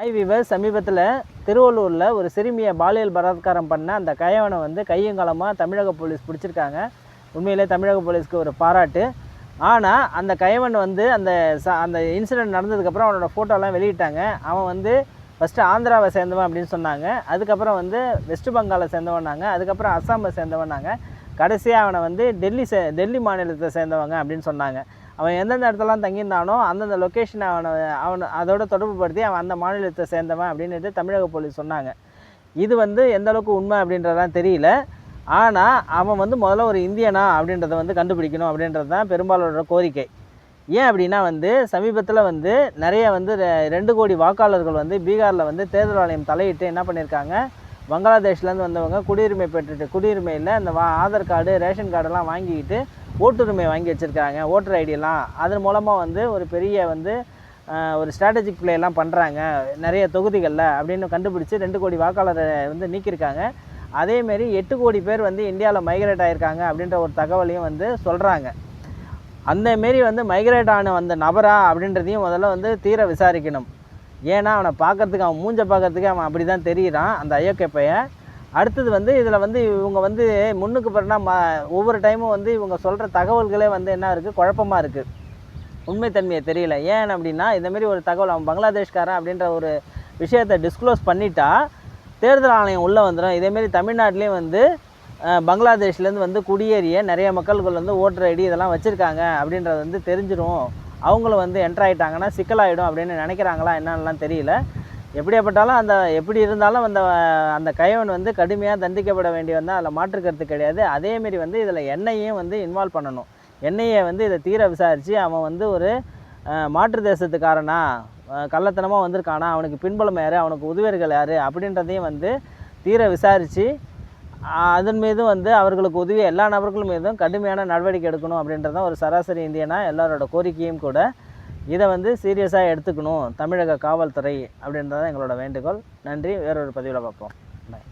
Hi viewer சமீபத்தில் திருவள்ளூரில் ஒரு சிறுமியை பாலியல் பலாத்காரம் பண்ண அந்த கயவனை வந்து கையங்காலமாக தமிழக போலீஸ் பிடிச்சிருக்காங்க. உண்மையிலே தமிழக போலீஸ்க்கு ஒரு பாராட்டு. ஆனால் அந்த கயவன் வந்து அந்த ச அந்த இன்சிடெண்ட் நடந்ததுக்கப்புறம் அவனோட ஃபோட்டோலாம் வெளியிட்டாங்க. அவன் வந்து ஃபஸ்ட்டு ஆந்திராவை சேர்ந்தவன் அப்படின்னு சொன்னாங்க. அதுக்கப்புறம் வந்து வெஸ்ட் பெங்காலை சேர்ந்தவனாங்க அதுக்கப்புறம் அஸ்ஸாமை சேர்ந்தவனாங்க கடைசியாக அவனை வந்து டெல்லி சே டெல்லி மாநிலத்தை சேர்ந்தவங்க அப்படின்னு சொன்னாங்க. அவன் எந்தெந்த இடத்துலலாம் தங்கியிருந்தானோ அந்தந்த லொக்கேஷனை அவனை அவனை அதோட தொடர்புபடுத்தி அவன் அந்த மாநிலத்தை சேர்ந்தவன் அப்படின்ட்டு தமிழக போலீஸ் சொன்னாங்க. இது வந்து எந்த அளவுக்கு உண்மை அப்படின்றதான் தெரியல. ஆனால் அவன் வந்து முதல்ல ஒரு இந்தியனா அப்படின்றத வந்து கண்டுபிடிக்கணும் அப்படின்றது தான் பெரும்பாலோட கோரிக்கை. ஏன் அப்படின்னா வந்து சமீபத்தில் வந்து நிறைய வந்து ரெ- ரெண்டு கோடி வாக்காளர்கள் வந்து பீகாரில் வந்து தேர்தல் ஆணையம் தலையிட்டு என்ன பண்ணியிருக்காங்க? பங்களாதேஷ்லேருந்து வந்தவங்க குடியுரிமை பெற்றுட்டு குடியுரிமையில் அந்த வா ஆதார் கார்டு ரேஷன் கார்டெல்லாம் வாங்கிக்கிட்டு ஓட்டுரிமை வாங்கி வச்சுருக்காங்க. ஓட்டர் ஐடியெல்லாம் அதன் மூலமாக வந்து ஒரு பெரிய வந்து ஒரு ஸ்ட்ராட்டஜிக் எல்லாம் பண்ணுறாங்க நிறைய தொகுதிகளில் அப்படின்னு கண்டுபிடிச்சி ரெண்டு கோடி வாக்காளரை வந்து நீக்கியிருக்காங்க. அதேமாரி எட்டு கோடி பேர் வந்து இந்தியாவில் மைக்ரேட் ஆகியிருக்காங்க அப்படின்ற ஒரு தகவலையும் வந்து சொல்கிறாங்க அந்த மாரி வந்து மைக்ரேட் ஆன அந்த நபரா அப்படின்றதையும் முதல்ல வந்து தீர விசாரிக்கணும். ஏன்னா அவனை பார்க்கறதுக்கு அவன் மூஞ்ச பார்க்கறதுக்கு அவன் அப்படி தான் தெரியிறான். அந்த அயோக்கிய பையன். அடுத்தது வந்து இதில் வந்து இவங்க வந்து முன்னுக்கு பிறனா ம ஒவ்வொரு டைமும் வந்து இவங்க சொல்கிற தகவல்களே வந்து என்ன இருக்குது குழப்பமாக இருக்குது உண்மைத்தன்மையை தெரியல. ஏன் அப்படின்னா இந்தமாரி ஒரு தகவல் அவன் பங்களாதேஷ்காரன் அப்படின்ற ஒரு விஷயத்தை டிஸ்க்ளோஸ் பண்ணிட்டா தேர்தல் ஆணையம் உள்ளே வந்துடும் இதேமாரி தமிழ்நாட்டிலையும் வந்து பங்களாதேஷ்லேருந்து வந்து குடியேறிய நிறைய மக்கள்கள் வந்து ஓட்டர் ஐடி இதெல்லாம் வச்சுருக்காங்க அப்படின்றது வந்து தெரிஞ்சிடும் அவங்களும் வந்து என்டர் ஆகிட்டாங்கன்னா சிக்கலாயிடும் அப்படின்னு நினைக்கிறாங்களா என்னென்னலாம் தெரியல. எப்படியாப்பட்டாலும் அந்த எப்படி இருந்தாலும் அந்த அந்த கைவன் வந்து கடுமையாக தண்டிக்கப்பட வேண்டியவன் தான் அதில் மாற்று கருத்து கிடையாது. அதேமாரி வந்து இதில் எண்ணெயையும் வந்து இன்வால்வ் பண்ணணும். எண்ணெயை வந்து இதை தீர விசாரித்து அவன் வந்து ஒரு மாற்று தேசத்துக்காரனா கள்ளத்தனமாக வந்திருக்கானா அவனுக்கு பின்புலம் யார் அவனுக்கு உதவியர்கள் யார் அப்படின்றதையும் வந்து தீர விசாரித்து அதன் மீதும் வந்து அவர்களுக்கு உதவி எல்லா நபர்கள் மீதும் கடுமையான நடவடிக்கை எடுக்கணும் அப்படின்றது தான் ஒரு சராசரி இந்தியனா எல்லாரோட கோரிக்கையும் கூட இதை வந்து சீரியஸாக எடுத்துக்கணும் தமிழக காவல்துறை அப்படின்றத தான் எங்களோட வேண்டுகோள். நன்றி. வேறொரு பதிவில் பார்ப்போம். பாய்